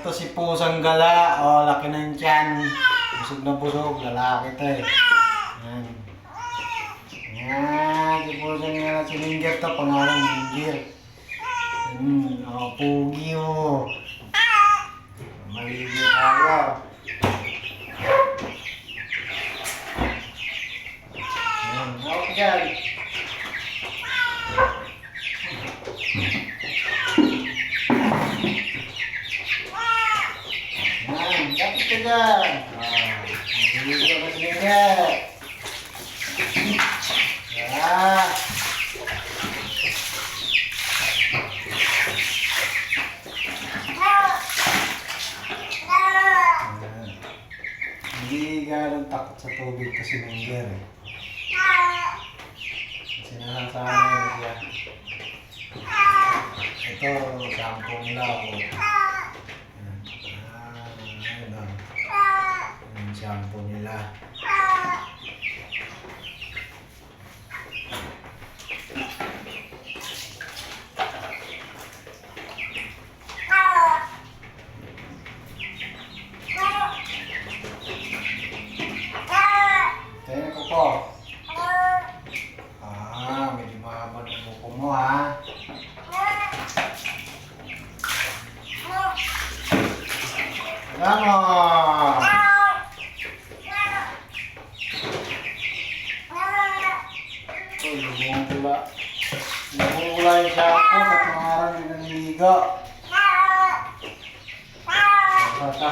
Ito si Pusang Gala. O, laki na yung tiyan. Busog na busog. Lalaki to eh. Yan. Yan. Si Pusang Gala. Si Linger to. Pangalan Linger. Hmm. O, pugi mo. Maligo tayo. Yan. Okay dyan. Yan, dapat ka dyan. Ah, Maligo ka si Linger. Yan. Yan. Hindi ganun takot sa tubig kasi Linger eh. Sinasabi niya. Ito, shampoo nila ako. Yan. Ah, ah. Yung shampoo nila. 蛋啊！又来了，又来一下，打你那个，打打。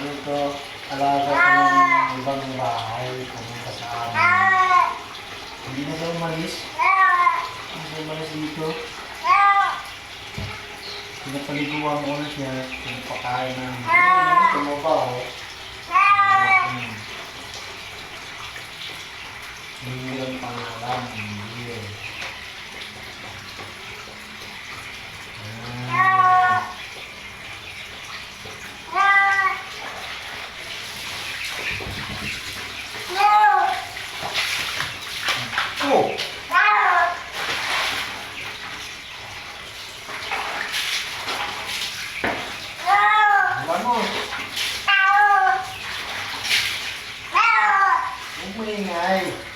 Ano to? Alaga ko ng ibang bahay. Pumunta sa amin. Hindi na daw umalis. Hindi na umalis dito. Pinapaliguan ko na siya. Pinapakain naman tumaba oh. Hmm. Hindi ang pangalan. Hindi eh. Ah. Oh! Iwan mo. Huwag mo ingay.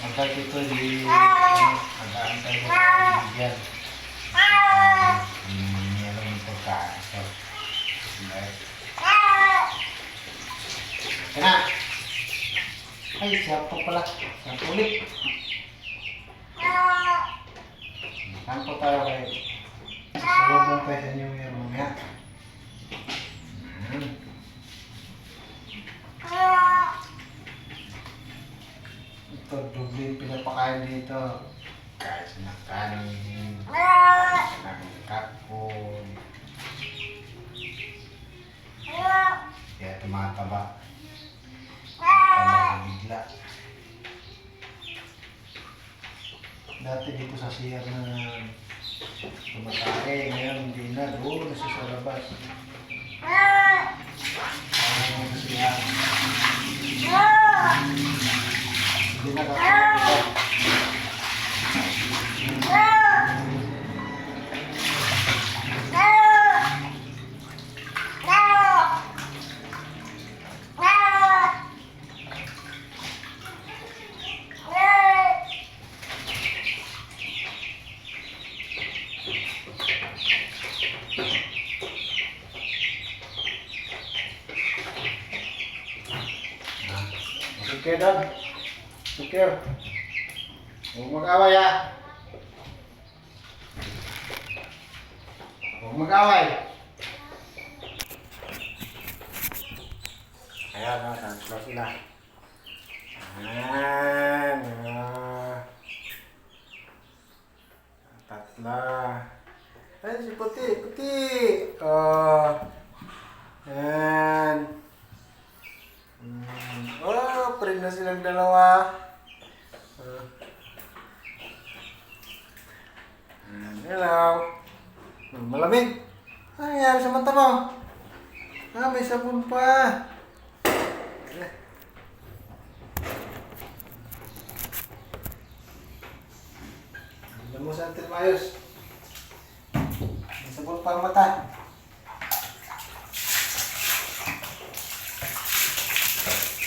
Magkat ito, di, ano, mag-aantay mo sa kaibigan. Hindi alam yung dahil. Kena! Ay, siya po pala. Siya po ulit. Saan po tayo kay... Salubong tayo sa New Year mamaya. Hmm. Ito, doble yung pinapakain dito. Kahit na kanin, ng kapon. Kaya tumataba. Tumataba bigla. Dati dito sa CR na tumatae, ngayon hindi na, doon na siya sa labas. Ayaw siya. Hindi na kakakita. Okay, Don. Okay. Huwag mag-away, ha? Huwag mag-away. Ayan, ha? Tatlo sila. Ayan. ah. Tatlo. Ay, si Puti. Puti. Oh. Ayan. Mm. Pring na silang dalawa. Uh. Hello. Malamig. Ano nangyari sa mata mo? Ah, may sabon pa. Alam mo sa atin maayos. May sabon pa ang mata.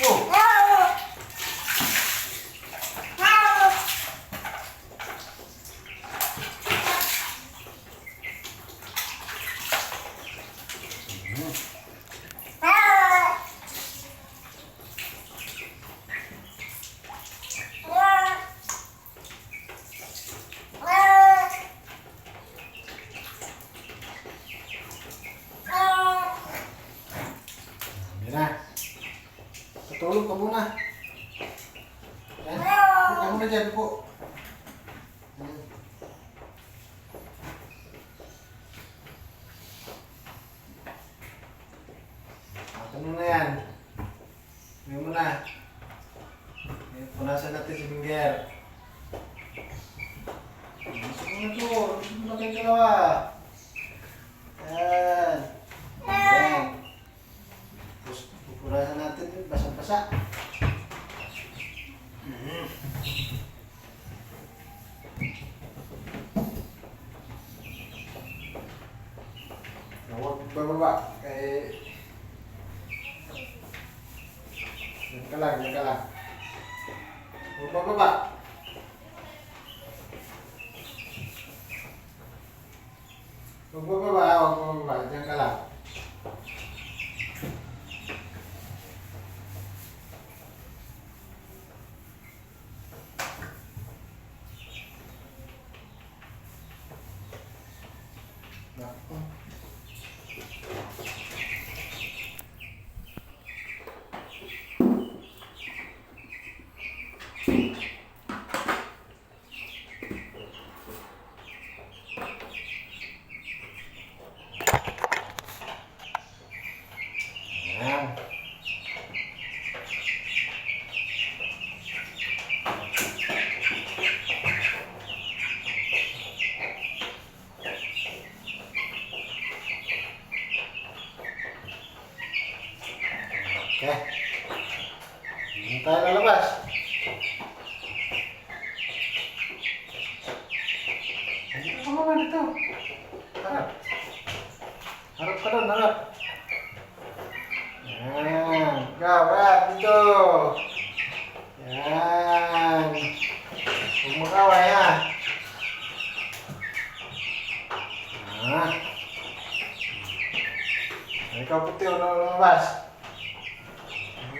Oh! Yan na. Tutulog ka muna. Yan. Huwag ka muna dyan po. Hmm. Ato mo na yan. Ngayon mo na. Ngayon, Punasan natin si Binger. Gusto mo na to. Gusto mo na kayong dalawa. Yan. Yan. Tapos pupurasan yun, basa-basa. Mhm. Huwag bababa. Eh, yan ka lang, yan ka lang. Huwag bababa. Huwag bababa, huwag bababa. Diyan ka lang. Okay. Hindi tayo lalabas. Dito. Harap. Harap ka doon, harap. Harap dito. Yan. mag-away ha. Ikaw puti, ano lumabas?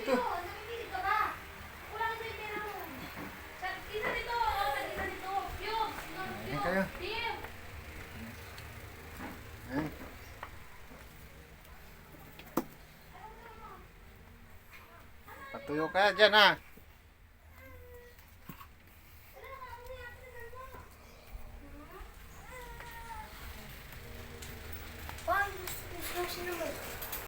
dito. Piyok. Sino, Ayan kayo. Ayan. Patuyo ka dyan ha.